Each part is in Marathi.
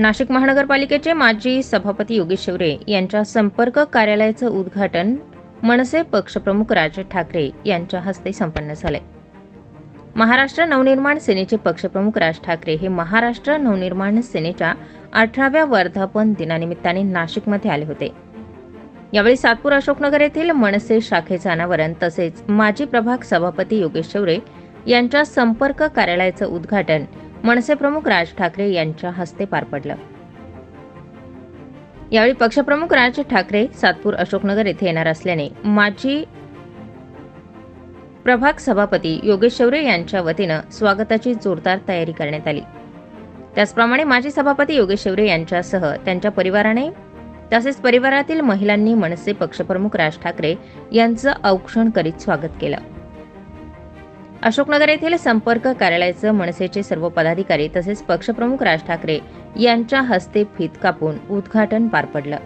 नाशिक महानगरपालिकेचे माजी सभापती योगेश शिवरे यांच्या संपर्क कार्यालयाचं उद्घाटन मनसे पक्षप्रमुख राज ठाकरे यांच्या हस्ते संपन्न झाले. महाराष्ट्र नवनिर्माण सेनेचे पक्षप्रमुख राज ठाकरे हे महाराष्ट्र नवनिर्माण सेनेच्या अठराव्या वर्धापन दिनानिमित्ताने नाशिकमध्ये आले होते. यावेळी सातपूर अशोकनगर येथील मनसे शाखेचं अनावरण तसेच माजी प्रभाग सभापती योगेश शिवरे यांच्या संपर्क कार्यालयाचं उद्घाटन मनसे प्रमुख राज ठाकरे यांच्या हस्ते पार पडलं. यावेळी पक्षप्रमुख राज ठाकरे सातपूर अशोकनगर येथे येणार असल्याने माजी प्रभाग सभापती योगेश शौर्य यांच्या वतीनं स्वागताची जोरदार तयारी करण्यात आली. त्याचप्रमाणे माजी सभापती योगेश शौर्य यांच्यासह त्यांच्या परिवाराने तसेच परिवारातील महिलांनी मनसे पक्षप्रमुख राज ठाकरे यांचं औक्षण करीत स्वागत केलं. अशोकनगर येथील संपर्क कार्यालयाचं मनसेचे सर्व पदाधिकारी तसेच पक्षप्रमुख राज ठाकरे यांच्या हस्ते फीत कापून उद्घाटन पार पडलं.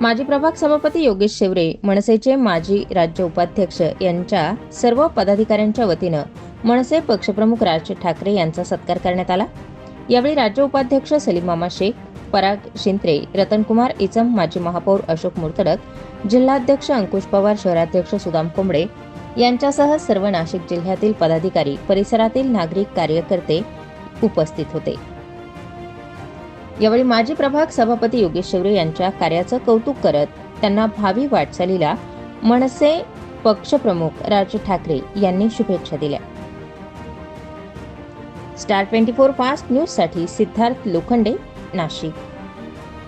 माजी प्रभाग सभापती योगेश शेवरे मनसेचे माजी राज्य उपाध्यक्ष यांच्या सर्व पदाधिकाऱ्यांच्या वतीनं मनसे पक्षप्रमुख राज ठाकरे यांचा सत्कार करण्यात आला. यावेळी राज्य उपाध्यक्ष सलीम मामा शेख पराग शिंत्रे रतनकुमार इचम माजी महापौर अशोक मुर्तडक जिल्हाध्यक्ष अंकुश पवार शहराध्यक्ष सुदाम कोंबडे यांच्यासह सर्व नाशिक जिल्ह्यातील पदाधिकारी परिसरातील नागरिक कार्यकर्ते उपस्थित होते. यावेळी माजी प्रभाग सभापती योगेश शिवरे यांच्या कार्याचं कौतुक करत त्यांना भावी वाटचालीला मनसे पक्षप्रमुख राज ठाकरे यांनी शुभेच्छा दिल्या. स्टार ट्वेंटी फोर फास्ट न्यूजसाठी सिद्धार्थ लोखंडे नाशिक.